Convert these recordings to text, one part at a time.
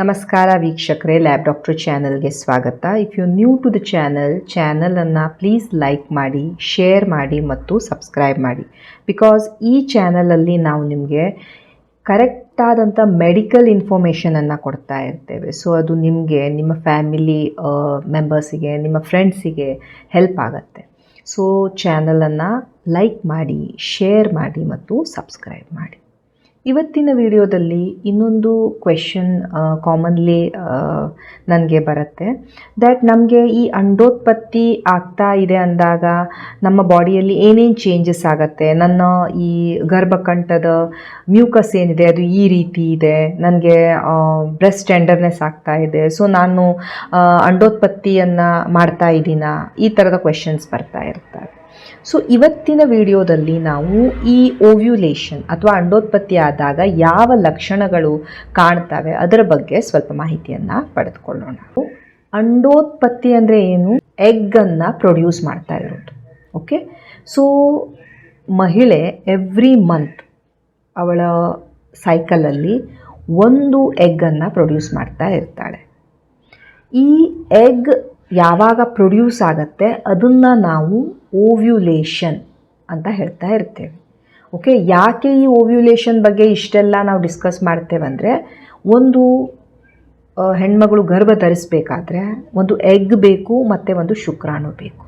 ನಮಸ್ಕಾರ ವೀಕ್ಷಕರೇ lab doctor ಚಾನಲ್ಗೆ ಸ್ವಾಗತ. If you new to the channel ಚಾನಲನ್ನು ಪ್ಲೀಸ್ ಲೈಕ್ ಮಾಡಿ ಶೇರ್ ಮಾಡಿ ಮತ್ತು ಸಬ್ಸ್ಕ್ರೈಬ್ ಮಾಡಿ. ಬಿಕಾಸ್ ಈ ಚಾನಲಲ್ಲಿ ನಾವು ನಿಮಗೆ ಕರೆಕ್ಟಾದಂಥ ಮೆಡಿಕಲ್ ಇನ್ಫಾರ್ಮೇಷನನ್ನು ಕೊಡ್ತಾ ಇರ್ತೇವೆ. ಸೊ ಅದು ನಿಮಗೆ, ನಿಮ್ಮ ಫ್ಯಾಮಿಲಿ ಮೆಂಬರ್ಸಿಗೆ ನಿಮ್ಮ ಫ್ರೆಂಡ್ಸಿಗೆ ಹೆಲ್ಪ್ ಆಗುತ್ತೆ. ಸೊ ಚಾನಲನ್ನು ಲೈಕ್ ಮಾಡಿ ಶೇರ್ ಮಾಡಿ ಮತ್ತು ಸಬ್ಸ್ಕ್ರೈಬ್ ಮಾಡಿ. ಇವತ್ತಿನ ವಿಡಿಯೋದಲ್ಲಿ ಇನ್ನೊಂದು ಕ್ವೆಶನ್ ಕಾಮನ್ಲಿ ನನಗೆ ಬರುತ್ತೆ. ದ್ಯಾಟ್ ನಮಗೆ ಈ ಅಂಡೋತ್ಪತ್ತಿ ಆಗ್ತಾ ಇದೆ ಅಂದಾಗ ನಮ್ಮ ಬಾಡಿಯಲ್ಲಿ ಏನೇನು ಚೇಂಜಸ್ ಆಗುತ್ತೆ? ನನ್ನ ಈ ಗರ್ಭಕಂಠದ ಮ್ಯೂಕಸ್ ಏನಿದೆ? ಅದು ಈ ರೀತಿ ಇದೆ. ನನಗೆ ಬ್ರೆಸ್ಟ್ ಟೆಂಡರ್ನೆಸ್ ಆಗ್ತಾ ಇದೆ. ಸೊ ನಾನು ಅಂಡೋತ್ಪತ್ತಿಯನ್ನು ಮಾಡ್ತಾ ಇದ್ದೀನಾ? ಈ ಥರದ ಕ್ವೆಶನ್ಸ್ ಬರ್ತಾ ಇರ್ತವೆ ಸೊ ಇವತ್ತಿನ ವಿಡಿಯೋದಲ್ಲಿ ನಾವು ಈ ಓವ್ಯುಲೇಷನ್ ಅಥವಾ ಅಂಡೋತ್ಪತ್ತಿ ಆದಾಗ ಯಾವ ಲಕ್ಷಣಗಳು ಕಾಣ್ತವೆ ಅದರ ಬಗ್ಗೆ ಸ್ವಲ್ಪ ಮಾಹಿತಿಯನ್ನು ಪಡೆದುಕೊಳ್ಳೋಣ. ಅಂಡೋತ್ಪತ್ತಿ ಅಂದರೆ ಏನು? ಎಗ್ಗನ್ನು ಪ್ರೊಡ್ಯೂಸ್ ಮಾಡ್ತಾ ಇರೋದು. ಓಕೆ ಸೊ ಮಹಿಳೆ ಎವ್ರಿ ಮಂತ್ ಅವಳ ಸೈಕಲಲ್ಲಿ ಒಂದು ಎಗ್ಗನ್ನು ಪ್ರೊಡ್ಯೂಸ್ ಮಾಡ್ತಾ ಇರ್ತಾಳೆ. ಈ ಎಗ್ ಯಾವಾಗ ಪ್ರೊಡ್ಯೂಸ್ ಆಗುತ್ತೆ ಅದನ್ನು ನಾವು ಓವ್ಯುಲೇಷನ್ ಅಂತ ಹೇಳ್ತಾ ಇರ್ತೇವೆ. ಓಕೆ, ಯಾಕೆ ಈ ಓವ್ಯುಲೇಷನ್ ಬಗ್ಗೆ ಇಷ್ಟೆಲ್ಲ ನಾವು ಡಿಸ್ಕಸ್ ಮಾಡ್ತೇವೆ ಅಂದರೆ, ಒಂದು ಹೆಣ್ಮಗಳು ಗರ್ಭ ಧರಿಸಬೇಕಾದ್ರೆ ಒಂದು ಎಗ್ ಬೇಕು ಮತ್ತು ಒಂದು ಶುಕ್ರಾಣು ಬೇಕು.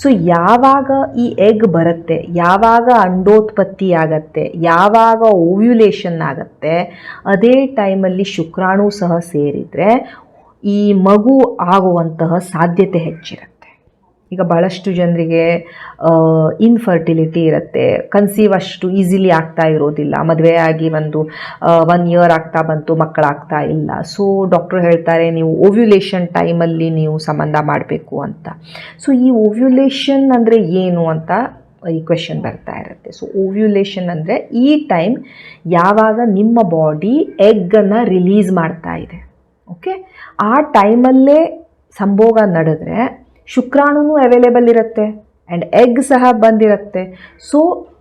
ಸೊ ಯಾವಾಗ ಈ ಎಗ್ ಬರುತ್ತೆ, ಯಾವಾಗ ಅಂಡೋತ್ಪತ್ತಿ ಆಗತ್ತೆ, ಯಾವಾಗ ಓವ್ಯುಲೇಷನ್ ಆಗತ್ತೆ, ಅದೇ ಟೈಮಲ್ಲಿ ಶುಕ್ರಾಣು ಸಹ ಸೇರಿದರೆ ಈ ಮಗು ಆಗುವಂತಹ ಸಾಧ್ಯತೆ ಹೆಚ್ಚಿರುತ್ತೆ. ಈಗ ಭಾಳಷ್ಟು ಜನರಿಗೆ ಇನ್ಫರ್ಟಿಲಿಟಿ ಇರುತ್ತೆ. ಕನ್ಸೀವ್ ಅಷ್ಟು ಈಸಿಲಿ ಆಗ್ತಾ ಇರೋದಿಲ್ಲ. ಮದುವೆ ಆಗಿ ಒಂದು ಒನ್ ಇಯರ್ ಆಗ್ತಾ ಬಂತು, ಮಕ್ಕಳಾಗ್ತಾ ಇಲ್ಲ. ಸೊ ಡಾಕ್ಟ್ರು ಹೇಳ್ತಾರೆ, ನೀವು ಓವ್ಯುಲೇಷನ್ ಟೈಮಲ್ಲಿ ನೀವು ಸಂಬಂಧ ಮಾಡಬೇಕು ಅಂತ. ಸೊ ಈ ಓವ್ಯುಲೇಷನ್ ಅಂದರೆ ಏನು ಅಂತ ಈ ಕ್ವೆಶನ್ ಬರ್ತಾ ಇರುತ್ತೆ. ಸೊ ಓವ್ಯುಲೇಷನ್ ಅಂದರೆ ಈ ಟೈಮ್ ಯಾವಾಗ ನಿಮ್ಮ ಬಾಡಿ ಎಗ್ಗನ್ನು ರಿಲೀಸ್ ಮಾಡ್ತಾ ಇದೆ. ಓಕೆ ಆ ಟೈಮಲ್ಲೇ ಸಂಭೋಗ ನಡೆದ್ರೆ ಶುಕ್ರಾಣುನೂ ಅವೈಲೇಬಲ್ ಇರುತ್ತೆ ಆ್ಯಂಡ್ ಎಗ್ ಸಹ ಬಂದಿರುತ್ತೆ. ಸೊ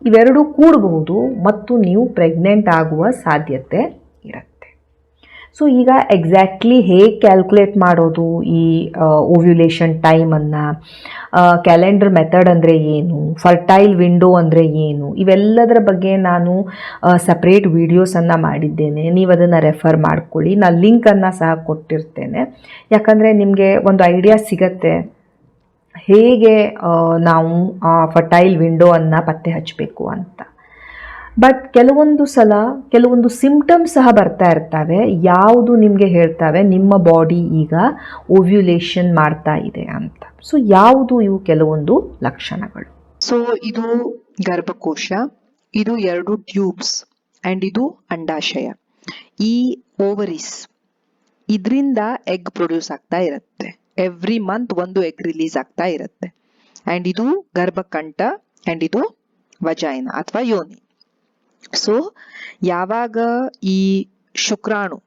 ಇವೆರಡೂ ಕೂಡಬಹುದು ಮತ್ತು ನೀವು ಪ್ರೆಗ್ನೆಂಟ್ ಆಗುವ ಸಾಧ್ಯತೆ ಇರುತ್ತೆ. ಸೊ ಈಗ ಎಕ್ಸಾಕ್ಟ್ಲಿ ಹೇಗೆ ಕ್ಯಾಲ್ಕುಲೇಟ್ ಮಾಡೋದು ಈ ಓವ್ಯುಲೇಷನ್ ಟೈಮನ್ನು ಕ್ಯಾಲೆಂಡರ್ ಮೆಥಡ್ ಅಂದರೆ ಏನು? ಫರ್ಟೈಲ್ ವಿಂಡೋ ಅಂದರೆ ಏನು? ಇವೆಲ್ಲದರ ಬಗ್ಗೆ ನಾನು ಸಪ್ರೇಟ್ ವೀಡಿಯೋಸನ್ನು ಮಾಡಿದ್ದೇನೆ. ನೀವು ಅದನ್ನು ರೆಫರ್ ಮಾಡ್ಕೊಳ್ಳಿ. ನಾನು ಲಿಂಕನ್ನು ಸಹ ಕೊಟ್ಟಿರ್ತೇನೆ. ಯಾಕಂದರೆ ನಿಮಗೆ ಒಂದು ಐಡಿಯಾ ಸಿಗತ್ತೆ. ಹೇಗೆ ನಾವು ಆ ಫರ್ಟೈಲ್ ವಿಂಡೋವನ್ನು ಪತ್ತೆ ಹಚ್ಚಬೇಕು ಅಂತ. ಬಟ್ ಕೆಲವೊಂದು ಸಲ ಕೆಲವೊಂದು ಸಿಂಪ್ಟಮ್ಸ್ ಸಹ ಬರ್ತಾ ಇರ್ತವೆ. ಯಾವುದು ನಿಮಗೆ ಹೇಳ್ತವೆ, ನಿಮ್ಮ ಬಾಡಿ ಈಗ ಓವ್ಯುಲೇಷನ್ ಮಾಡ್ತಾ ಇದೆ ಅಂತ. ಸೊ ಯಾವುದು ಇವು ಕೆಲವೊಂದು ಲಕ್ಷಣಗಳು. ಸೊ ಇದು ಗರ್ಭಕೋಶ, ಇದು ಎರಡು ಟ್ಯೂಬ್ಸ್ ಅಂಡ್ ಇದು ಅಂಡಾಶಯ. ಈ ಓವರಿಸ್ ಇದರಿಂದ ಎಗ್ ಪ್ರೊಡ್ಯೂಸ್ ಆಗ್ತಾ ಇರುತ್ತೆ. ಎವ್ರಿ ಮಂತ್ ಒಂದು ಎಗ್ ರಿಲೀಸ್ ಆಗ್ತಾ ಇರುತ್ತೆ. ಅಂಡ್ ಇದು ಗರ್ಭಕಂಠ ಅಂಡ್ ಇದು ವಜೈನ ಅಥವಾ ಯೋನಿ ಸೊ ಯಾವಾಗ ಈ ಶುಕ್ರಾಣು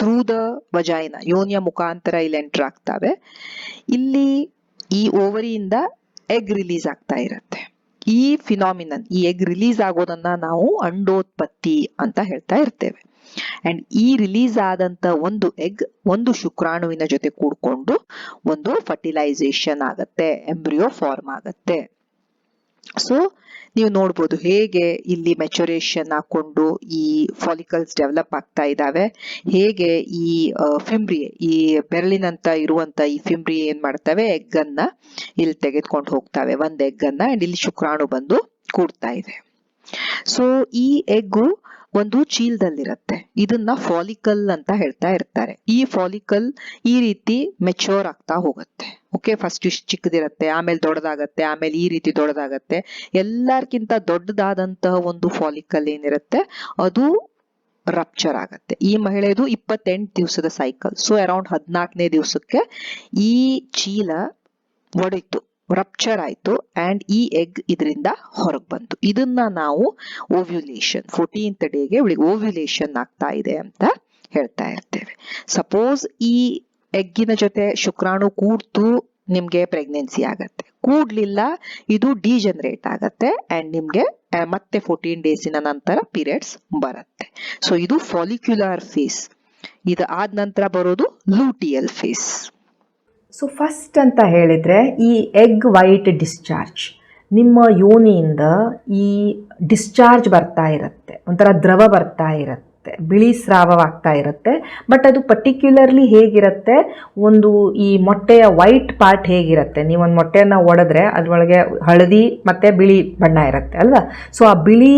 ಥ್ರೂ ದ ವಜೈನ ಯೋನಿಯ ಮುಖಾಂತರ ಇಲ್ಲಿ ಎಂಟರ್ ಆಗ್ತವೆ, ಇಲ್ಲಿ ಈ ಓವರಿಯಿಂದ ಎಗ್ ರಿಲೀಸ್ ಆಗ್ತಾ ಇರುತ್ತೆ. ಈ ಫಿನಾಮಿನನ್ ಈ ಎಗ್ ರಿಲೀಸ್ ಆಗೋದನ್ನ ನಾವು ಅಂಡೋತ್ಪತ್ತಿ ಅಂತ ಹೇಳ್ತಾ ಇರ್ತೇವೆ. ಅಂಡ್ ಈ ರಿಲೀಸ್ ಆದಂತ ಒಂದು ಎಗ್ ಒಂದು ಶುಕ್ರಾಣುವಿನ ಜೊತೆ ಕೂಡ್ಕೊಂಡು ಒಂದು ಫರ್ಟಿಲೈಸೇಷನ್ ಆಗತ್ತೆ ಎಂಬ್ರಿಯೋ ಫಾರ್ಮ್ ಆಗತ್ತೆ. ಸೊ ನೀವು ನೋಡ್ಬೋದು ಹೇಗೆ ಇಲ್ಲಿ ಮೆಚುರೇಷನ್ ಹಾಕೊಂಡು ಈ ಫಾಲಿಕಲ್ಸ್ ಡೆವಲಪ್ ಆಗ್ತಾ ಇದ್ದಾವೆ ಹೇಗೆ ಈ ಫಿಂಬ್ರಿಯೆ ಈ ಬೆರಳಿನಂತ ಇರುವಂತ ಈ ಫಿಂಬ್ರಿ ಏನ್ ಮಾಡ್ತವೆ ಎಗ್ ಅನ್ನ ಇಲ್ಲಿ ತೆಗೆದುಕೊಂಡು ಹೋಗ್ತವೆ, ಒಂದ್ ಎಗ್ ಅನ್ನ ಇಲ್ಲಿ ಶುಕ್ರಾಣು ಬಂದು ಕೂಡ್ತಾ ಇದೆ. ಸೊ ಈ ಎಗ್ಗು ಒಂದು ಚೀಲದಲ್ಲಿರುತ್ತೆ. ಇದನ್ನ ಫಾಲಿಕಲ್ ಅಂತ ಹೇಳ್ತಾ ಇರ್ತಾರೆ. ಈ ಫಾಲಿಕಲ್ ಈ ರೀತಿ ಮೆಚೋರ್ ಆಗ್ತಾ ಹೋಗುತ್ತೆ. ಓಕೆ ಫಸ್ಟ್ ಇಷ್ಟು ಚಿಕ್ಕದಿರತ್ತೆ, ಆಮೇಲೆ ದೊಡ್ಡದಾಗತ್ತೆ, ಆಮೇಲೆ ಈ ರೀತಿ ದೊಡ್ಡದಾಗತ್ತೆ. ಎಲ್ಲಾರ್ಕಿಂತ ದೊಡ್ಡದಾದಂತಹ ಒಂದು ಫಾಲಿಕಲ್ ಏನಿರುತ್ತೆ, ಅದು ರಪ್ಚರ್ ಆಗತ್ತೆ. ಈ ಮಹಿಳೆಯದು ಇಪ್ಪತ್ತೆಂಟು ದಿವಸದ ಸೈಕಲ್ ಸೊ ಅರೌಂಡ್ ಹದಿನಾಲ್ಕನೇ ದಿವಸಕ್ಕೆ ಈ ಚೀಲ ಒಡೆಯಿತು. ರಪ್ಚರ್ ಆಯ್ತು ಅಂಡ್ ಈ ಎಗ್ ಇದರಿಂದ ಹೊರಗೆ ಬಂತು. ಇದನ್ನ ನಾವು ಓವ್ಯುಲೇಷನ್ ಫೋರ್ಟೀನ್ತ್ ಡೇಗೆ ಓವ್ಯುಲೇಷನ್ ಆಗ್ತಾ ಇದೆ ಅಂತ ಹೇಳ್ತಾ ಇರ್ತೇವೆ. ಸಪೋಸ್ ಈ ಎಗ್ಗಿನ ಜೊತೆ ಶುಕ್ರಾಣು ಕೂಡ್ತು ನಿಮ್ಗೆ ಪ್ರೆಗ್ನೆನ್ಸಿ ಆಗತ್ತೆ. ಕೂಡ್ಲಿಲ್ಲ, ಇದು ಡಿಜನರೇಟ್ ಆಗತ್ತೆ ಅಂಡ್ ನಿಮ್ಗೆ ಮತ್ತೆ ಫೋರ್ಟೀನ್ ಡೇಸಿನ ನಂತರ ಪೀರಿಯಡ್ಸ್ ಬರುತ್ತೆ. ಸೊ ಇದು ಫಾಲಿಕ್ಯುಲರ್ ಫೇಸ್ ಇದು ಆದ ನಂತರ ಬರೋದು ಲೂಟಿಯಲ್ ಫೇಸ್ ಸೊ ಫಸ್ಟ್ ಅಂತ ಹೇಳಿದರೆ, ಈ ಎಗ್ ವೈಟ್ ಡಿಸ್ಚಾರ್ಜ್ ನಿಮ್ಮ ಯೋನಿಯಿಂದ ಈ ಡಿಸ್ಚಾರ್ಜ್ ಬರ್ತಾ ಇರುತ್ತೆ. ಒಂಥರ ದ್ರವ ಬರ್ತಾ ಇರುತ್ತೆ. ಬಿಳಿ ಸ್ರಾವವಾಗ್ತಾ ಇರುತ್ತೆ. ಬಟ್ ಅದು ಪರ್ಟಿಕ್ಯುಲರ್ಲಿ ಹೇಗಿರುತ್ತೆ? ಒಂದು ಈ ಮೊಟ್ಟೆಯ ವೈಟ್ ಪಾರ್ಟ್ ಹೇಗಿರುತ್ತೆ? ನೀವೊಂದು ಮೊಟ್ಟೆಯನ್ನು ಒಡೆದ್ರೆ ಅದರೊಳಗೆ ಹಳದಿ ಮತ್ತು ಬಿಳಿ ಬಣ್ಣ ಇರುತ್ತೆ, ಅಲ್ವಾ? ಸೊ ಆ ಬಿಳಿ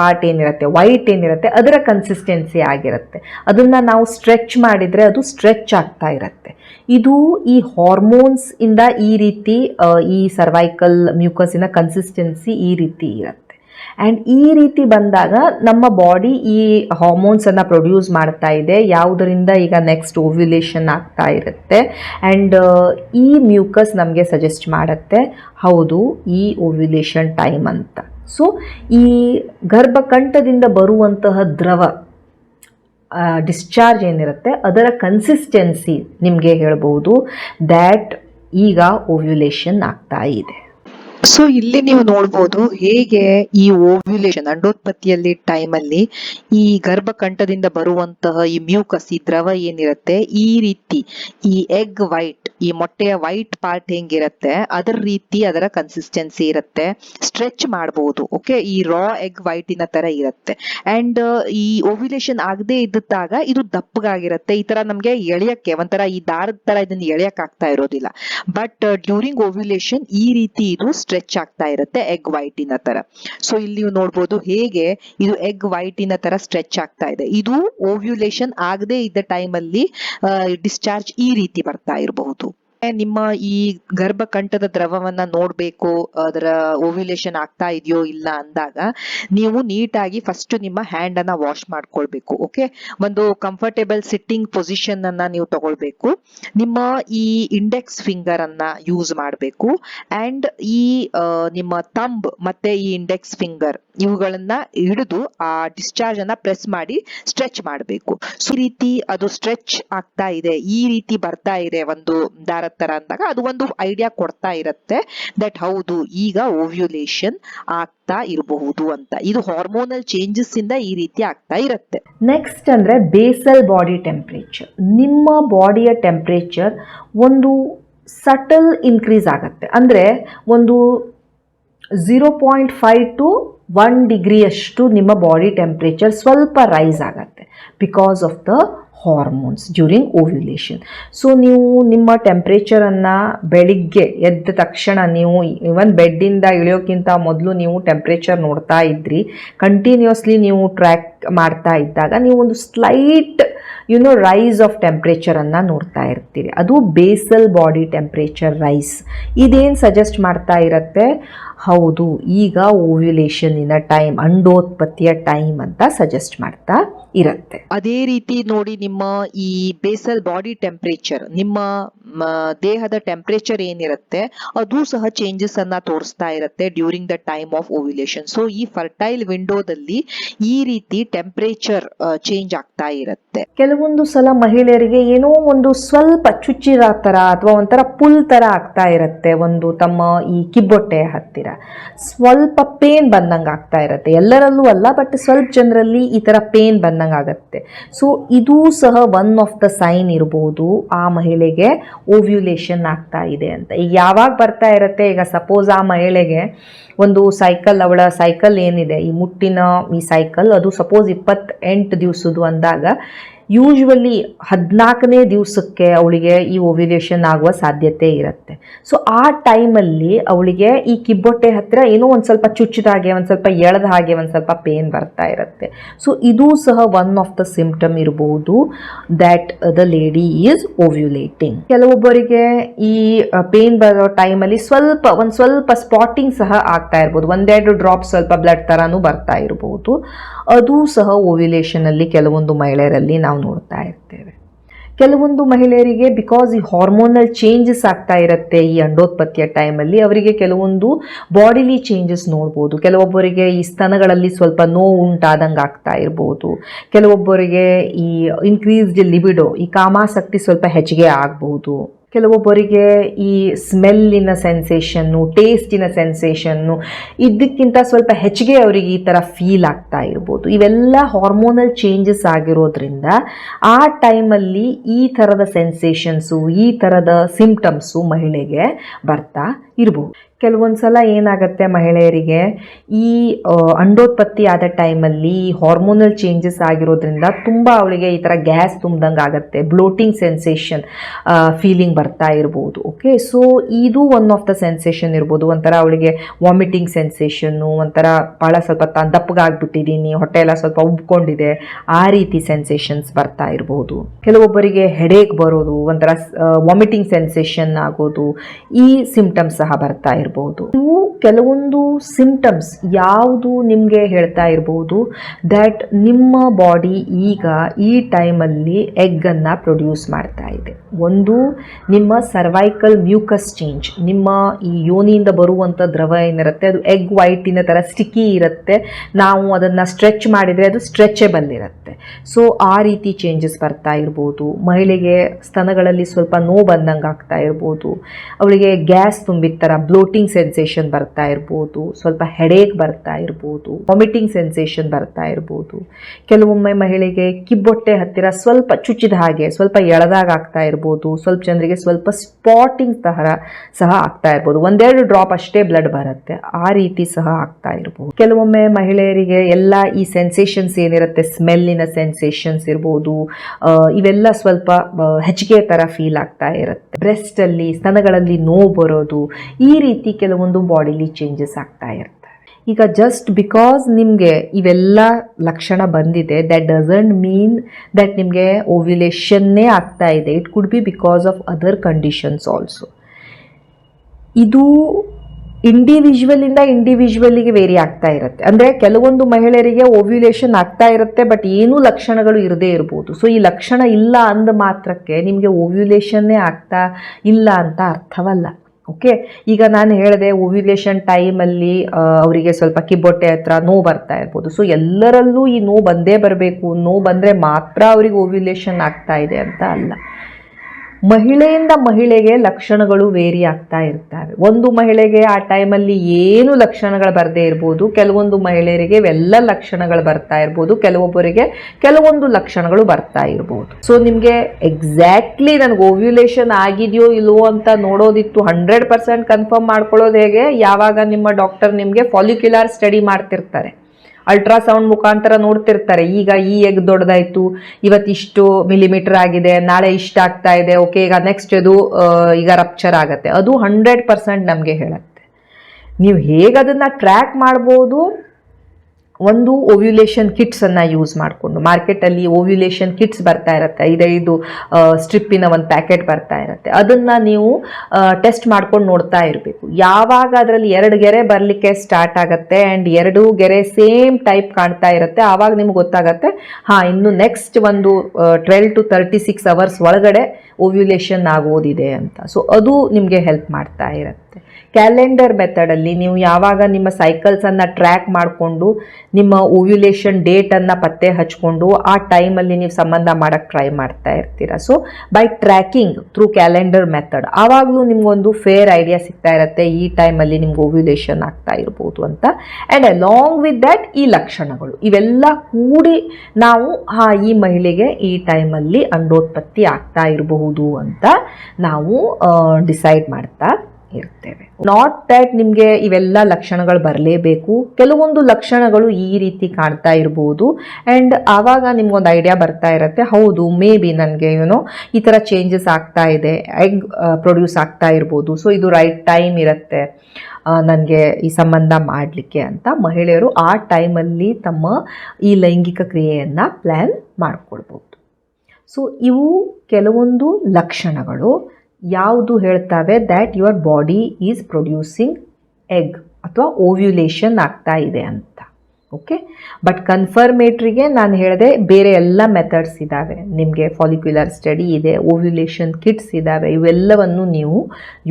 ಪಾರ್ಟ್ ಏನಿರುತ್ತೆ ವೈಟ್ ಏನಿರುತ್ತೆ, ಅದರ ಕನ್ಸಿಸ್ಟೆನ್ಸಿ ಆಗಿರುತ್ತೆ. ಅದನ್ನು ನಾವು ಸ್ಟ್ರೆಚ್ ಮಾಡಿದರೆ ಅದು ಸ್ಟ್ರೆಚ್ ಆಗ್ತಾ ಇರುತ್ತೆ. ಇದು ಈ ಹಾರ್ಮೋನ್ಸ್ ಇಂದ ಈ ರೀತಿ ಈ ಸರ್ವೈಕಲ್ ಮ್ಯೂಕಸಿನ ಕನ್ಸಿಸ್ಟೆನ್ಸಿ ಈ ರೀತಿ ಇರುತ್ತೆ. ಆ್ಯಂಡ್ ಈ ರೀತಿ ಬಂದಾಗ ನಮ್ಮ ಬಾಡಿ ಈ ಹಾರ್ಮೋನ್ಸನ್ನು ಪ್ರೊಡ್ಯೂಸ್ ಮಾಡ್ತಾ ಇದೆ. ಯಾವುದರಿಂದ ಈಗ ನೆಕ್ಸ್ಟ್ ಓವ್ಯುಲೇಷನ್ ಆಗ್ತಾ ಇರುತ್ತೆ. ಆ್ಯಂಡ್ ಈ ಮ್ಯೂಕಸ್ ನಮಗೆ ಸಜೆಸ್ಟ್ ಮಾಡುತ್ತೆ. ಹೌದು, ಈ ಓವ್ಯುಲೇಷನ್ ಟೈಮ್ ಅಂತ. ಸೊ ಈ ಗರ್ಭಕಂಠದಿಂದ ಬರುವಂತಹ ದ್ರವ ಡಿಸ್ಚಾರ್ಜ್ ಏನಿರುತ್ತೆ, ಅದರ ಕನ್ಸಿಸ್ಟೆನ್ಸಿ ನಿಮಗೆ ಹೇಳ್ಬೋದು. ದ್ಯಾಟ್ ಈಗ ಓವ್ಯುಲೇಷನ್ ಆಗ್ತಾ ಇದೆ. ಸೊ ಇಲ್ಲಿ ನೀವು ನೋಡ್ಬೋದು ಹೇಗೆ ಈ ಓವ್ಯುಲೇಷನ್ ಅಂಡೋತ್ಪತ್ತಿಯಲ್ಲಿ ಟೈಮಲ್ಲಿ ಈ ಗರ್ಭಕಂಠದಿಂದ ಬರುವಂತಹ ಈ ಮ್ಯೂಕಸ್ ಈ ದ್ರವ ಏನಿರುತ್ತೆ, ಈ ರೀತಿ ಈ ಎಗ್ ವೈಟ್ ಈ ಮೊಟ್ಟೆಯ ವೈಟ್ ಪಾರ್ಟ್ ಹೆಂಗಿರುತ್ತೆ, ಅದರ ರೀತಿ ಅದರ ಕನ್ಸಿಸ್ಟೆನ್ಸಿ ಇರುತ್ತೆ. ಸ್ಟ್ರೆಚ್ ಮಾಡಬಹುದು ಓಕೆ ಈ ರಾ ಎಗ್ ವೈಟಿನ ತರ ಇರುತ್ತೆ. ಅಂಡ್ ಈ ಓವ್ಯುಲೇಷನ್ ಆಗದೆ ಇದ್ದಾಗ ಇದು ದಪ್ಪಗಾಗಿರುತ್ತೆ. ಈ ತರ ನಮಗೆ ಎಳೆಯಕ್ಕೆ, ಒಂಥರ ಈ ದಾರದ ತರ ಇದನ್ನ ಎಳೆಯಕ್ ಆಗ್ತಾ ಇರೋದಿಲ್ಲ. ಬಟ್ ಡ್ಯೂರಿಂಗ್ ಓವ್ಯುಲೇಷನ್ ಈ ರೀತಿ ಇದು ಸ್ಟ್ರೆಚ್ ಆಗ್ತಾ ಇರುತ್ತೆ ಎಗ್ ವೈಟಿನ ತರ. ಸೊ ಇಲ್ಲಿ ನೀವು ನೋಡ್ಬೋದು ಹೇಗೆ ಇದು ಎಗ್ ವೈಟಿನ ತರ ಸ್ಟ್ರೆಚ್ ಆಗ್ತಾ ಇದೆ. ಇದು ಓವ್ಯುಲೇಷನ್ ಆಗದೆ ಇದ್ದ ಟೈಮಲ್ಲಿ ಡಿಸ್ಚಾರ್ಜ್ ಈ ರೀತಿ ಬರ್ತಾ ಇರಬಹುದು. ನಿಮ್ಮ ಈ ಗರ್ಭಕಂಠದ ದ್ರವವನ್ನ ನೋಡ್ಬೇಕು, ಅದರ ಓವ್ಯುಲೇಷನ್ ಆಗ್ತಾ ಇದೆಯೋ ಇಲ್ಲ ಅಂದಾಗ, ನೀವು ನೀಟಾಗಿ ಫಸ್ಟ್ ನಿಮ್ಮ ಹ್ಯಾಂಡ್ ಅನ್ನ ವಾಶ್ ಮಾಡ್ಕೊಳ್ಬೇಕು ಓಕೆ ಒಂದು ಕಂಫರ್ಟೇಬಲ್ ಸಿಟ್ಟಿಂಗ್ ಪೊಸಿಷನ್ ಅನ್ನ ನೀವು ತಗೊಳ್ಬೇಕು, ನಿಮ್ಮ ಈ ಇಂಡೆಕ್ಸ್ ಫಿಂಗರ್ ಅನ್ನ ಯೂಸ್ ಮಾಡಬೇಕು ಅಂಡ್ ಈ ನಿಮ್ಮ ತಂಬ್ ಮತ್ತೆ ಈ ಇಂಡೆಕ್ಸ್ ಫಿಂಗರ್ ಇವುಗಳನ್ನ ಹಿಡಿದು ಆ ಡಿಸ್ಚಾರ್ಜ್ ಅನ್ನ ಪ್ರೆಸ್ ಮಾಡಿ ಸ್ಟ್ರೆಚ್ ಮಾಡಬೇಕು. ಸೊ ರೀತಿ ಅದು ಸ್ಟ್ರೆಚ್ ಆಗ್ತಾ ಇದೆ, ಈ ರೀತಿ ಬರ್ತಾ ಇದೆ ಒಂದು ದಾರದ ತರ ಅಂದಾಗ ಅದು ಒಂದು ಐಡಿಯಾ ಕೊಡ್ತಾ ಇರುತ್ತೆ ದಟ್ ಹೌದು, ಈಗ ಓವ್ಯುಲೇಷನ್ ಆಗ್ತಾ ಇರಬಹುದು ಅಂತ. ಇದು ಹಾರ್ಮೋನಲ್ ಚೇಂಜಸ್ ಇಂದ ಈ ರೀತಿ ಆಗ್ತಾ ಇರುತ್ತೆ. ನೆಕ್ಸ್ಟ್ ಅಂದ್ರೆ ಬೇಸಲ್ ಬಾಡಿ ಟೆಂಪ್ರೇಚರ್ ನಿಮ್ಮ ಬಾಡಿಯ ಟೆಂಪ್ರೇಚರ್ ಒಂದು ಸಟಲ್ ಇನ್ಕ್ರೀಸ್ ಆಗುತ್ತೆ. ಅಂದರೆ ಒಂದು zero point five to one ಡಿಗ್ರಿಯಷ್ಟು ನಿಮ್ಮ ಬಾಡಿ ಟೆಂಪ್ರೇಚರ್ ಸ್ವಲ್ಪ ರೈಸ್ ಆಗುತ್ತೆ. Because of the hormones during ovulation so ನೀವು ನಿಮ್ಮ ಟೆಂಪ್ರೇಚರನ್ನು ಬೆಳಿಗ್ಗೆ ಎದ್ದ ತಕ್ಷಣ ನೀವು ಇವನ್ ಬೆಡ್ಡಿಂದ ಇಳಿಯೋಕ್ಕಿಂತ ಮೊದಲು ನೀವು ಟೆಂಪ್ರೇಚರ್ ನೋಡ್ತಾ ಇದ್ರಿ. ಕಂಟಿನ್ಯೂಸ್ಲಿ ನೀವು ಟ್ರ್ಯಾಕ್ ಮಾಡ್ತಾ ಇದ್ದಾಗ ನೀವು ಒಂದು slight you know rise of ಟೆಂಪ್ರೇಚರನ್ನು ನೋಡ್ತಾ ಇರ್ತೀರಿ. ಅದು ಬೇಸಲ್ ಬಾಡಿ ಟೆಂಪ್ರೇಚರ್ ರೈಸ್ ಇದೇನು ಸಜೆಸ್ಟ್ ಮಾಡ್ತಾ ಇರುತ್ತೆ? ಹೌದು ಈಗ ಓವ್ಯುಲೇಷನ್ನಿನ ಟೈಮ್ ಅಂಡೋತ್ಪತ್ತಿಯ ಟೈಮ್ ಅಂತ ಸಜೆಸ್ಟ್ ಮಾಡ್ತಾ ಇರುತ್ತೆ. ಅದೇ ರೀತಿ ನೋಡಿ ನಿಮ್ಮ ಈ ಬೇಸಲ್ ಬಾಡಿ ಟೆಂಪ್ರೇಚರ್ ನಿಮ್ಮ ದೇಹದ ಟೆಂಪ್ರೇಚರ್ ಏನಿರುತ್ತೆ ಅದು ಸಹ ಚೇಂಜಸ್ ಅನ್ನ ತೋರಿಸ್ತಾ ಇರುತ್ತೆ during the time of ovulation so ಈ ಫರ್ಟೈಲ್ ವಿಂಡೋದಲ್ಲಿ ಈ ರೀತಿ ಟೆಂಪ್ರೇಚರ್ ಚೇಂಜ್ ಆಗ್ತಾ ಇರುತ್ತೆ. ಕೆಲವೊಂದು ಸಲ ಮಹಿಳೆಯರಿಗೆ ಏನೋ ಒಂದು ಸ್ವಲ್ಪ ಚುಚ್ಚಿರ ತರ ಅಥವಾ ಒಂಥರ ಪುಲ್ ತರ ಆಗ್ತಾ ಇರುತ್ತೆ. ಒಂದು ತಮ್ಮ ಈ ಕಿಬ್ಬೊಟ್ಟೆ ಹತ್ತಿರ. ಸ್ವಲ್ಪ ಪೇನ್ ಬಂದಂಗೆ ಆಗ್ತಾ ಇರುತ್ತೆ. ಎಲ್ಲರಲ್ಲೂ ಅಲ್ಲ ಬಟ್ ಸ್ವಲ್ಪ ಜನರಲ್ಲಿ ಈ ಥರ ಪೇನ್ ಬಂದಂಗೆ ಆಗುತ್ತೆ. ಸೊ ಇದೂ ಸಹ ಒನ್ ಆಫ್ ದ ಸೈನ್ ಇರಬಹುದು ಆ ಮಹಿಳೆಗೆ ಓವ್ಯುಲೇಷನ್ ಆಗ್ತಾ ಇದೆ ಅಂತ. ಈಗ ಯಾವಾಗ ಬರ್ತಾ ಇರುತ್ತೆ? ಈಗ ಸಪೋಸ್ ಆ ಮಹಿಳೆಗೆ ಒಂದು ಸೈಕಲ್ ಅವಳ ಸೈಕಲ್ ಏನಿದೆ? ಈ ಮುಟ್ಟಿನ, ಈ ಸೈಕಲ್ ಅದು ಸಪೋಸ್ ಇಪ್ಪತ್ತೆಂಟು ದಿವಸದ್ದು ಅಂದಾಗ ಯೂಶ್ವಲಿ ಹದಿನಾಲ್ಕನೇ ದಿವಸಕ್ಕೆ ಅವಳಿಗೆ ಈ ಓವ್ಯುಲೇಷನ್ ಆಗುವ ಸಾಧ್ಯತೆ ಇರುತ್ತೆ. ಸೊ ಆ ಟೈಮಲ್ಲಿ ಅವಳಿಗೆ ಈ ಕಿಬ್ಬೊಟ್ಟೆ ಹತ್ತಿರ ಏನೋ ಒಂದು ಸ್ವಲ್ಪ ಚುಚ್ಚಿದ ಹಾಗೆ, ಒಂದು ಸ್ವಲ್ಪ ಎಳೆದ ಹಾಗೆ, ಒಂದು ಸ್ವಲ್ಪ ಪೇನ್ ಬರ್ತಾ ಇರುತ್ತೆ. ಸೊ ಇದು ಸಹ ಒನ್ ಆಫ್ ದ ಸಿಂಪ್ಟಮ್ ಇರಬಹುದು that the lady is ovulating ಕೆಲವೊಬ್ಬರಿಗೆ ಈ ಪೇನ್ ಬರೋ ಟೈಮಲ್ಲಿ ಸ್ವಲ್ಪ, ಒಂದು ಸ್ವಲ್ಪ ಸ್ಪಾಟಿಂಗ್ ಸಹ ಆಗ್ತಾ ಇರ್ಬೋದು. ಒಂದೆರಡು ಡ್ರಾಪ್ ಸ್ವಲ್ಪ ಬ್ಲಡ್ ಥರನೂ ಬರ್ತಾ ಇರಬಹುದು ಅದು ಸಹ ಓವ್ಯುಲೇಷನಲ್ಲಿ ಕೆಲವೊಂದು ಮಹಿಳೆಯರಲ್ಲಿ ನಾವು ನೋಡ್ತಾ ಇರ್ತೇವೆ. ಕೆಲವೊಂದು ಮಹಿಳೆಯರಿಗೆ ಬಿಕಾಸ್ ಈ ಹಾರ್ಮೋನಲ್ ಚೇಂಜಸ್ ಆಗ್ತಾ ಇರುತ್ತೆ ಈ ಅಂಡೋತ್ಪತ್ತಿಯ ಟೈಮಲ್ಲಿ ಅವರಿಗೆ ಕೆಲವೊಂದು ಬಾಡಿಲಿ ಚೇಂಜಸ್ ನೋಡ್ಬೋದು. ಕೆಲವೊಬ್ಬರಿಗೆ ಈ ಸ್ತನಗಳಲ್ಲಿ ಸ್ವಲ್ಪ ನೋವು ಉಂಟಾದಂಗೆ ಆಗ್ತಾ ಇರ್ಬೋದು. ಕೆಲವೊಬ್ಬರಿಗೆ ಈ ಇನ್ಕ್ರೀಸ್ಡ್ ಲಿಬಿಡೋ ಈ ಕಾಮಾಸಕ್ತಿ ಸ್ವಲ್ಪ ಹೆಚ್ಚಿಗೆ ಆಗ್ಬೋದು. ಕೆಲವೊಬ್ಬರಿಗೆ ಈ ಸ್ಮೆಲ್ಲಿನ ಸೆನ್ಸೇಷನ್ನು, ಟೇಸ್ಟಿನ ಸೆನ್ಸೇಷನ್ನು ಇದಕ್ಕಿಂತ ಸ್ವಲ್ಪ ಹೆಚ್ಚಿಗೆ ಅವರಿಗೆ ಈ ಥರ ಫೀಲ್ ಆಗ್ತಾ ಇರ್ಬೋದು. ಇವೆಲ್ಲ ಹಾರ್ಮೋನಲ್ ಚೇಂಜಸ್ ಆಗಿರೋದ್ರಿಂದ ಆ ಟೈಮಲ್ಲಿ ಈ ಥರದ ಸೆನ್ಸೇಷನ್ಸು, ಈ ಥರದ ಸಿಂಪ್ಟಮ್ಸು ಮಹಿಳೆಗೆ ಬರ್ತಾ ಇರ್ಬೋದು. ಕೆಲವೊಂದು ಸಲ ಏನಾಗುತ್ತೆ ಮಹಿಳೆಯರಿಗೆ, ಈ ಅಂಡೋತ್ಪತ್ತಿ ಆದ ಟೈಮಲ್ಲಿ ಹಾರ್ಮೋನಲ್ ಚೇಂಜಸ್ ಆಗಿರೋದ್ರಿಂದ ತುಂಬ ಅವಳಿಗೆ ಈ ಥರ ಗ್ಯಾಸ್ ತುಂಬ್ದಂಗೆ ಆಗುತ್ತೆ ಬ್ಲೋಟಿಂಗ್ ಸೆನ್ಸೇಷನ್ ಫೀಲಿಂಗ್ ಬರ್ತಾ ಇರ್ಬೋದು ಓಕೆ ಸೊ ಇದು ಒನ್ ಆಫ್ ದ ಸೆನ್ಸೇಷನ್ ಇರ್ಬೋದು. ಒಂಥರ ಅವಳಿಗೆ ವಾಮಿಟಿಂಗ್ ಸೆನ್ಸೇಷನ್ನು ಒಂಥರ ಭಾಳ ಸ್ವಲ್ಪ ತ ದಪ್ಪಗಾಗ್ಬಿಟ್ಟಿದ್ದೀನಿ ಹೊಟ್ಟೆ ಎಲ್ಲ ಸ್ವಲ್ಪ ಉಬ್ಕೊಂಡಿದೆ, ಆ ರೀತಿ ಸೆನ್ಸೇಷನ್ಸ್ ಬರ್ತಾ ಇರ್ಬೋದು. ಕೆಲವೊಬ್ಬರಿಗೆ ಹೆಡೇಕ್ ಬರೋದು, ಒಂಥರ ವಾಮಿಟಿಂಗ್ ಸೆನ್ಸೇಷನ್ ಆಗೋದು, ಈ ಸಿಂಪ್ಟಮ್ಸ್ ಸಹ ಬರ್ತಾ ಇರ್ಬೋದು. ಇವು ಕೆಲವೊಂದು ಸಿಂಪ್ಟಮ್ಸ್ ಯಾವುದು ನಿಮಗೆ ಹೇಳ್ತಾ ಇರಬಹುದು ದ್ಯಾಟ್ ನಿಮ್ಮ ಬಾಡಿ ಈಗ ಈ ಟೈಮಲ್ಲಿ ಎಗ್ಗನ್ನು ಪ್ರೊಡ್ಯೂಸ್ ಮಾಡ್ತಾ ಇದೆ. ಒಂದು, ನಿಮ್ಮ ಸರ್ವೈಕಲ್ ಮ್ಯೂಕಸ್ ಚೇಂಜ್ ನಿಮ್ಮ ಈ ಯೋನಿಯಿಂದ ಬರುವಂಥ ದ್ರವ ಏನಿರುತ್ತೆ, ಅದು ಎಗ್ ವೈಟಿನ ಥರ ಸ್ಟಿಕ್ಕಿ ಇರುತ್ತೆ, ನಾವು ಅದನ್ನು ಸ್ಟ್ರೆಚ್ ಮಾಡಿದರೆ ಅದು ಸ್ಟ್ರೆಚೇಬಲ್ ಇರುತ್ತೆ. ಸೊ ಆ ರೀತಿ ಚೇಂಜಸ್ ಬರ್ತಾ ಇರ್ಬೋದು. ಮಹಿಳೆಗೆ ಸ್ತನಗಳಲ್ಲಿ ಸ್ವಲ್ಪ ನೋವು ಬಂದಂಗೆ ಆಗ್ತಾ ಇರ್ಬೋದು. ಅವಳಿಗೆ ಗ್ಯಾಸ್ ತುಂಬಿದ ಥರ ಬ್ಲೋಟಿಂಗ್ ಸೆನ್ಸೇಷನ್ ಬರ್ತಾ ಇರ್ಬೋದು, ಸ್ವಲ್ಪ ಹೆಡೇಕ್ ಬರ್ತಾ ಇರ್ಬೋದು ವಾಮಿಟಿಂಗ್ ಸೆನ್ಸೇಷನ್ ಬರ್ತಾ ಇರ್ಬೋದು. ಕೆಲವೊಮ್ಮೆ ಮಹಿಳೆಗೆ ಕಿಬ್ಬೊಟ್ಟೆ ಹತ್ತಿರ ಸ್ವಲ್ಪ ಚುಚ್ಚಿದ ಹಾಗೆ, ಸ್ವಲ್ಪ ಎಳೆದಾಗ ಆಗ್ತಾ ಇರ್ಬೋದು, ಸ್ವಲ್ಪ ಜನರಿಗೆ ಸ್ವಲ್ಪ ಸ್ಪಾಟಿಂಗ್ ತರ ಸಹ ಆಗ್ತಾ ಇರ್ಬೋದು. ಒಂದೆರಡು ಡ್ರಾಪ್ ಅಷ್ಟೇ ಬ್ಲಡ್ ಬರುತ್ತೆ, ಆ ರೀತಿ ಸಹ ಆಗ್ತಾ ಇರ್ಬೋದು. ಕೆಲವೊಮ್ಮೆ ಮಹಿಳೆಯರಿಗೆ ಎಲ್ಲ ಈ ಸೆನ್ಸೇಷನ್ಸ್ ಏನಿರುತ್ತೆ ಸ್ಮೆಲ್ಲಿನ ಸೆನ್ಸೇಷನ್ಸ್ ಇರ್ಬೋದು ಇವೆಲ್ಲ ಸ್ವಲ್ಪ ಹೆಚ್ಚಿಗೆ ಥರ ಫೀಲ್ ಆಗ್ತಾ ಇರುತ್ತೆ. ಬ್ರೆಸ್ಟಲ್ಲಿ ಸ್ತನಗಳಲ್ಲಿ ನೋವು ಬರೋದು, ಈ ರೀತಿ ಕೆಲವೊಂದು ಬಾಡಿಲಿ ಚೇಂಜಸ್ ಆಗ್ತಾ ಇರ್ತವೆ ಈಗ ಜಸ್ಟ್ ಬಿಕಾಸ್ ನಿಮಗೆ ಇವೆಲ್ಲ ಲಕ್ಷಣ ಬಂದಿದೆ ದ್ಯಾಟ್ ಡಸಂಟ್ ಮೀನ್ ದ್ಯಾಟ್ ನಿಮಗೆ ಓವ್ಯುಲೇಷನ್ನೇ ಆಗ್ತಾ ಇದೆ. It could be because of other conditions also ಇದು ಇಂಡಿವಿಜುವಲಿಂದ ಇಂಡಿವಿಜುವಲಿಗೆ ವೇರಿ ಆಗ್ತಾ ಇರುತ್ತೆ. ಅಂದರೆ ಕೆಲವೊಂದು ಮಹಿಳೆಯರಿಗೆ ಓವ್ಯುಲೇಷನ್ ಆಗ್ತಾ ಇರುತ್ತೆ ಬಟ್ ಏನೂ ಲಕ್ಷಣಗಳು ಇರದೇ ಇರ್ಬೋದು. ಸೊ ಈ ಲಕ್ಷಣ ಇಲ್ಲ ಅಂದ ಮಾತ್ರಕ್ಕೆ ನಿಮಗೆ ಓವ್ಯುಲೇಷನ್ನೇ ಆಗ್ತಾ ಇಲ್ಲ ಅಂತ ಅರ್ಥವಲ್ಲ. ಓಕೆ ಈಗ ನಾನು ಹೇಳಿದೆ ಓವ್ಯುಲೇಷನ್ ಟೈಮಲ್ಲಿ ಅವರಿಗೆ ಸ್ವಲ್ಪ ಕಿಬ್ಬೊಟ್ಟೆ ಹತ್ರ ನೋವು ಬರ್ತಾ ಇರ್ಬೋದು. ಸೊ ಎಲ್ಲರಲ್ಲೂ ಈ ನೋವು ಬಂದೇ ಬರಬೇಕು. ನೋವು ಬಂದರೆ ಮಾತ್ರ ಅವರಿಗೆ ಓವ್ಯುಲೇಷನ್ ಆಗ್ತಾ ಇದೆ ಅಂತ ಅಲ್ಲ. ಮಹಿಳೆಯಿಂದ ಮಹಿಳೆಗೆ ಲಕ್ಷಣಗಳು ವೇರಿ ಆಗ್ತಾ ಇರ್ತವೆ ಒಂದು ಮಹಿಳೆಗೆ ಆ ಟೈಮಲ್ಲಿ ಏನು ಲಕ್ಷಣಗಳು ಬರದೇ ಇರ್ಬೋದು, ಕೆಲವೊಂದು ಮಹಿಳೆಯರಿಗೆ ಎಲ್ಲ ಲಕ್ಷಣಗಳು ಬರ್ತಾ ಇರ್ಬೋದು, ಕೆಲವೊಬ್ಬರಿಗೆ ಕೆಲವೊಂದು ಲಕ್ಷಣಗಳು ಬರ್ತಾ ಇರ್ಬೋದು. ಸೊ ನಿಮಗೆ ಎಕ್ಸಾಕ್ಟ್ಲಿ ನನಗೆ ಓವ್ಯುಲೇಷನ್ ಆಗಿದೆಯೋ ಇಲ್ವೋ ಅಂತ ನೋಡೋದಿತ್ತು ಹಂಡ್ರೆಡ್ ಪರ್ಸೆಂಟ್ ಕನ್ಫರ್ಮ್ ಮಾಡ್ಕೊಳ್ಳೋದು ಹೇಗೆ? ಯಾವಾಗ ನಿಮ್ಮ ಡಾಕ್ಟರ್ ನಿಮಗೆ ಫಾಲಿಕ್ಯುಲರ್ ಸ್ಟಡಿ ಮಾಡ್ತಿರ್ತಾರೆ. ಅಲ್ಟ್ರಾಸೌಂಡ್ ಮುಖಾಂತರ ನೋಡ್ತಿರ್ತಾರೆ, ಈಗ ಈ ಎಗ್ ದೊಡ್ಡದಾಯ್ತು ಇವತ್ತಿಷ್ಟು ಮಿಲಿಮೀಟರ್ ಆಗಿದೆ, ನಾಳೆ ಇಷ್ಟ ಆಗ್ತಾ ಇದೆ, ಓಕೆ, ಈಗ ನೆಕ್ಸ್ಟ್ ಅದು ಈಗ ರಪ್ಚರ್ ಆಗುತ್ತೆ. ಅದು ಹಂಡ್ರೆಡ್ ಪರ್ಸೆಂಟ್ ನಮಗೆ ಹೇಳುತ್ತೆ. ನೀವು ಹೇಗೆ ಅದನ್ನು ಟ್ರ್ಯಾಕ್ ಮಾಡ್ಬೋದು? ಒಂದು ಓವ್ಯುಲೇಷನ್ ಕಿಟ್ಸನ್ನು ಯೂಸ್ ಮಾಡಿಕೊಂಡು ಮಾರ್ಕೆಟಲ್ಲಿ ಓವ್ಯುಲೇಷನ್ ಕಿಟ್ಸ್ ಬರ್ತಾ ಇರುತ್ತೆ. ಐದೈದು ಸ್ಟ್ರಿಪ್ಪಿನ ಒಂದು ಪ್ಯಾಕೆಟ್ ಬರ್ತಾ ಇರುತ್ತೆ. ಅದನ್ನು ನೀವು ಟೆಸ್ಟ್ ಮಾಡ್ಕೊಂಡು ನೋಡ್ತಾ ಇರಬೇಕು. ಯಾವಾಗ ಅದರಲ್ಲಿ ಎರಡು ಗೆರೆ ಬರಲಿಕ್ಕೆ ಸ್ಟಾರ್ಟ್ ಆಗುತ್ತೆ ಆ್ಯಂಡ್ ಎರಡು ಗೆರೆ ಸೇಮ್ ಟೈಪ್ ಕಾಣ್ತಾ ಇರುತ್ತೆ, ಆವಾಗ ನಿಮ್ಗೆ ಗೊತ್ತಾಗತ್ತೆ, ಹಾಂ, ಇನ್ನು ನೆಕ್ಸ್ಟ್ ಒಂದು twelve to thirty six hours ಒಳಗಡೆ ಓವ್ಯುಲೇಷನ್ ಆಗೋದಿದೆ ಅಂತ. ಸೊ ಅದು ನಿಮಗೆ ಹೆಲ್ಪ್ ಮಾಡ್ತಾ ಇರುತ್ತೆ. ಕ್ಯಾಲೆಂಡರ್ ಮೆಥಡಲ್ಲಿ ನೀವು ಯಾವಾಗ ನಿಮ್ಮ ಸೈಕಲ್ಸನ್ನು ಟ್ರ್ಯಾಕ್ ಮಾಡಿಕೊಂಡು, ನಿಮ್ಮ ಓವ್ಯುಲೇಷನ್ ಡೇಟನ್ನು ಪತ್ತೆ ಹಚ್ಕೊಂಡು, ಆ ಟೈಮಲ್ಲಿ ನೀವು ಸಂಬಂಧ ಮಾಡೋಕ್ಕೆ ಟ್ರೈ ಮಾಡ್ತಾ ಇರ್ತೀರ. So by tracking through calendar method ಆವಾಗಲೂ ನಿಮಗೊಂದು ಫೇರ್ ಐಡಿಯಾ ಸಿಗ್ತಾ ಇರುತ್ತೆ, ಈ ಟೈಮಲ್ಲಿ ನಿಮ್ಗೆ ಓವ್ಯುಲೇಷನ್ ಆಗ್ತಾ ಇರ್ಬೋದು ಅಂತ. ಆ್ಯಂಡ್ ಅಲಾಂಗ್ ವಿತ್ ದ್ಯಾಟ್ ಈ ಲಕ್ಷಣಗಳು. ಇವೆಲ್ಲ ಕೂಡಿ ನಾವು ಹಾ ಈ ಮಹಿಳೆಗೆ ಈ ಟೈಮಲ್ಲಿ ಅಂಡೋತ್ಪತ್ತಿ ಆಗ್ತಾ ಇರಬಹುದು ಅಂತ ನಾವು ಡಿಸೈಡ್ ಮಾಡ್ತಾ ಇರ್ತೇವೆ ನಾಟ್ ದ್ಯಾಟ್ ನಿಮಗೆ ಇವೆಲ್ಲ ಲಕ್ಷಣಗಳು ಬರಲೇಬೇಕು. ಕೆಲವೊಂದು ಲಕ್ಷಣಗಳು ಈ ರೀತಿ ಕಾಣ್ತಾ ಇರ್ಬೋದು. ಆ್ಯಂಡ್ ಆವಾಗ ನಿಮ್ಗೊಂದು ಐಡಿಯಾ ಬರ್ತಾ ಇರುತ್ತೆ. ಹೌದು ಮೇ ಬಿ ನನಗೆ ಏನೋ ಈ ಥರ ಚೇಂಜಸ್ ಆಗ್ತಾ ಇದೆ. ಎಗ್ ಪ್ರೊಡ್ಯೂಸ್ ಆಗ್ತಾ ಇರ್ಬೋದು. ಸೊ ಇದು ರೈಟ್ ಟೈಮ್ ಇರುತ್ತೆ ನನಗೆ ಈ ಸಂಬಂಧ ಮಾಡಲಿಕ್ಕೆ ಅಂತ ಮಹಿಳೆಯರು ಆ ಟೈಮಲ್ಲಿ ತಮ್ಮ ಈ ಲೈಂಗಿಕ ಕ್ರಿಯೆಯನ್ನು ಪ್ಲ್ಯಾನ್ ಮಾಡಿಕೊಳ್ಬೋದು. ಸೊ ಇವು ಕೆಲವೊಂದು ಲಕ್ಷಣಗಳು. ಯಾವುದು ಹೇಳ್ತವೆ that your body is producing egg ಅಥವಾ ಓವ್ಯುಲೇಷನ್ ಆಗ್ತಾ ಇದೆ ಅಂತ. ಓಕೆ ಬಟ್ ಕನ್ಫರ್ಮೇಟ್ರಿಗೆ ನಾನು ಹೇಳಿದೆ ಬೇರೆ ಎಲ್ಲ ಮೆಥಡ್ಸ್ ಇದ್ದಾವೆ ನಿಮಗೆ ಫಾಲಿಕ್ಯುಲರ್ ಸ್ಟಡಿ ಇದೆ ಓವ್ಯುಲೇಷನ್ ಕಿಟ್ಸ್ ಇದ್ದಾವೆ ಇವೆಲ್ಲವನ್ನು ನೀವು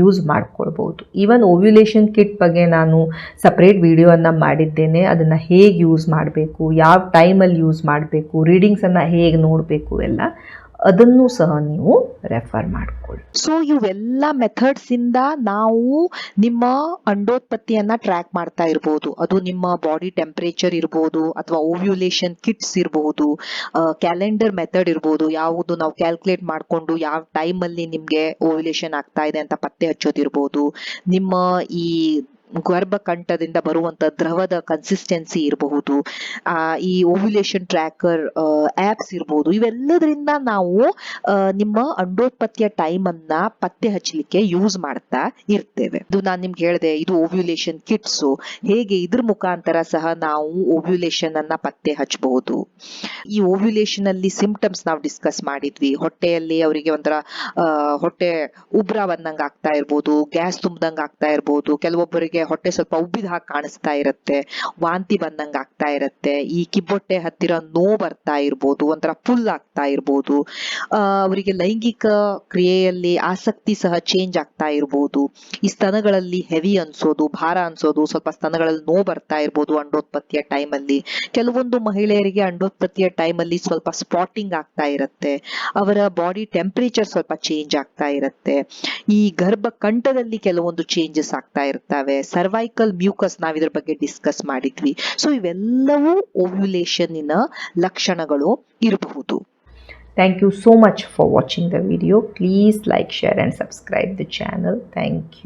ಯೂಸ್ ಮಾಡ್ಕೊಳ್ಬೋದು. ಈವನ್ ಓವ್ಯುಲೇಷನ್ ಕಿಟ್ ಬಗ್ಗೆ ನಾನು ಸಪ್ರೇಟ್ ವಿಡಿಯೋವನ್ನು ಮಾಡಿದ್ದೇನೆ. ಅದನ್ನು ಹೇಗೆ ಯೂಸ್ ಮಾಡಬೇಕು, ಯಾವ ಟೈಮಲ್ಲಿ ಯೂಸ್ ಮಾಡಬೇಕು ರೀಡಿಂಗ್ಸನ್ನು ಹೇಗೆ ನೋಡಬೇಕು ಎಲ್ಲ ಅದನ್ನು ಸಹ ನೀವು ರೆಫರ್ ಮಾಡಿಕೊಳ್ಳಿ. ಸೊ ಇವೆಲ್ಲ ಮೆಥಡ್ಸ್ ಇಂದ ನಾವು ನಿಮ್ಮ ಅಂಡೋತ್ಪತ್ತಿಯನ್ನ ಟ್ರ್ಯಾಕ್ ಮಾಡ್ತಾ ಇರಬಹುದು ಅದು ನಿಮ್ಮ ಬಾಡಿ ಟೆಂಪರೇಚರ್ ಇರಬಹುದು ಅಥವಾ ಓವ್ಯುಲೇಷನ್ ಕಿಟ್ಸ್ ಇರಬಹುದು ಕ್ಯಾಲೆಂಡರ್ ಮೆಥಡ್ ಇರಬಹುದು ಯಾವುದು ನಾವು ಕ್ಯಾಲ್ಕುಲೇಟ್ ಮಾಡ್ಕೊಂಡು ಯಾವ ಟೈಮ್ ಅಲ್ಲಿ ನಿಮ್ಗೆ ಓವ್ಯುಲೇಷನ್ ಆಗ್ತಾ ಇದೆ ಅಂತ ಪತ್ತೆ ಹಚ್ಚೋದಿರ್ಬೋದು. ನಿಮ್ಮ ಈ ಗರ್ಭಕಂಠದಿಂದ ಬರುವಂತ ದ್ರವದ ಕನ್ಸಿಸ್ಟೆನ್ಸಿ ಇರಬಹುದು, ಆ, ಈ ಓವ್ಯುಲೇಷನ್ ಟ್ರ್ಯಾಕರ್ ಆಪ್ಸ್ ಇರಬಹುದು, ಇವೆಲ್ಲದರಿಂದ ನಾವು ನಿಮ್ಮ ಅಂಡೋತ್ಪತ್ತಿಯ ಟೈಮ್ ಅನ್ನ ಪತ್ತೆ ಹಚ್ಚಲಿಕ್ಕೆ ಯೂಸ್ ಮಾಡ್ತಾ ಇರ್ತೇವೆ. ಇದು ನಾನು ನಿಮ್ಗೆ ಹೇಳಿದೆ, ಇದು ಓವ್ಯುಲೇಷನ್ ಕಿಟ್ಸ್ ಹೇಗೆ ಇದ್ರ ಮುಖಾಂತರ ಸಹ ನಾವು ಓವ್ಯುಲೇಷನ್ ಅನ್ನ ಪತ್ತೆ ಹಚ್ಚಬಹುದು. ಈ ಓವ್ಯುಲೇಷನ್ ಅಲ್ಲಿ ಸಿಂಪ್ಟಮ್ಸ್ ನಾವು ಡಿಸ್ಕಸ್ ಮಾಡಿದ್ವಿ. ಹೊಟ್ಟೆಯಲ್ಲಿ ಅವರಿಗೆ ಒಂಥರ ಹೊಟ್ಟೆ ಉಬ್ರ ಬಂದಂಗ ಆಗ್ತಾ ಇರ್ಬೋದು, ಗ್ಯಾಸ್ ತುಂಬ್ದಂಗ ಆಗ್ತಾ ಇರ್ಬೋದು, ಕೆಲವೊಬ್ಬರಿಗೆ ಹೊಟ್ಟೆ ಸ್ವಲ್ಪ ಉಬ್ಬಿದ ಹಾಗೆ ಕಾಣಿಸ್ತಾ ಇರುತ್ತೆ, ವಾಂತಿ ಬಂದಂಗೆ ಆಗ್ತಾ ಇರುತ್ತೆ, ಈ ಕಿಬ್ಬೊಟ್ಟೆ ಹತ್ತಿರ ನೋವು ಬರ್ತಾ ಇರ್ಬೋದು, ಒಂಥರ ಫುಲ್ ಆಗ್ತಾ ಇರ್ಬೋದು ಅವರಿಗೆ ಲೈಂಗಿಕ ಕ್ರಿಯೆಯಲ್ಲಿ ಆಸಕ್ತಿ ಸಹ ಚೇಂಜ್ ಆಗ್ತಾ ಇರ್ಬೋದು, ಈ ಸ್ತನಗಳಲ್ಲಿ ಹೆವಿ ಅನ್ಸೋದು, ಭಾರ ಅನ್ಸೋದು, ಸ್ವಲ್ಪ ಸ್ತನಗಳಲ್ಲಿ ನೋವು ಬರ್ತಾ ಇರ್ಬೋದು ಅಂಡೋತ್ಪತ್ತಿಯ ಟೈಮಲ್ಲಿ ಕೆಲವೊಂದು ಮಹಿಳೆಯರಿಗೆ ಅಂಡೋತ್ಪತ್ತಿಯ ಟೈಮಲ್ಲಿ ಸ್ವಲ್ಪ ಸ್ಪಾಟಿಂಗ್ ಆಗ್ತಾ ಇರುತ್ತೆ, ಅವರ ಬಾಡಿ ಟೆಂಪರೇಚರ್ ಸ್ವಲ್ಪ ಚೇಂಜ್ ಆಗ್ತಾ ಇರುತ್ತೆ, ಈ ಗರ್ಭಕಂಠದಲ್ಲಿ ಕೆಲವೊಂದು ಚೇಂಜಸ್ ಆಗ್ತಾ ಇರ್ತವೆ ಸರ್ವೈಕಲ್ ಮ್ಯೂಕಸ್ ನಾವು ಇದ್ರ ಬಗ್ಗೆ ಡಿಸ್ಕಸ್ ಮಾಡಿದ್ವಿ. ಸೊ ಇವೆಲ್ಲವೂ ಓವ್ಯುಲೇಷನ್ ಇನ ಲಕ್ಷಣಗಳು ಇರಬಹುದು. Thank you so much for watching the video please like share and subscribe the channel thank you